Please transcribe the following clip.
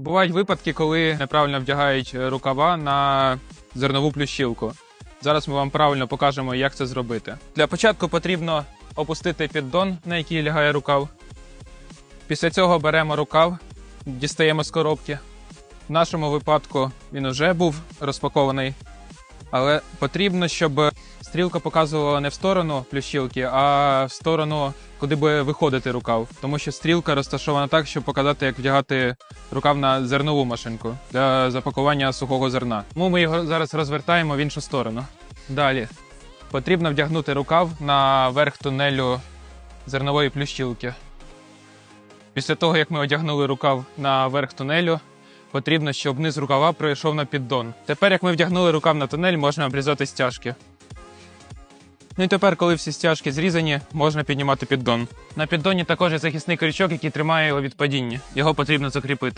Бувають випадки, коли неправильно вдягають е, рукава на зернову плющілку. Зараз ми вам правильно покажемо, як це зробити. Для початку потрібно опустити піддон, на який лягає рукав. Після цього беремо рукав, дістаємо з коробки. В нашому випадку він уже був розпакований, але потрібно, щоб стрілка показувала не в сторону плющілки, а в сторону, куди буде виходити рукав. Тому що стрілка розташована так, щоб показати, як вдягати рукав на зернову машинку для запакування сухого зерна. Тому ми його зараз розвертаємо в іншу сторону. Далі потрібно вдягнути рукав на верх тунелю зернової плющілки. Після того, як ми одягнули рукав на верх тунелю, потрібно, щоб низ рукава пройшов на піддон. Тепер, як ми вдягнули рукав на тунель, можна обрізати стяжки. Ну і тепер, коли всі стяжки зрізані, можна піднімати піддон. На піддоні також є захисний крючок, який тримає його від падіння. Його потрібно закріпити.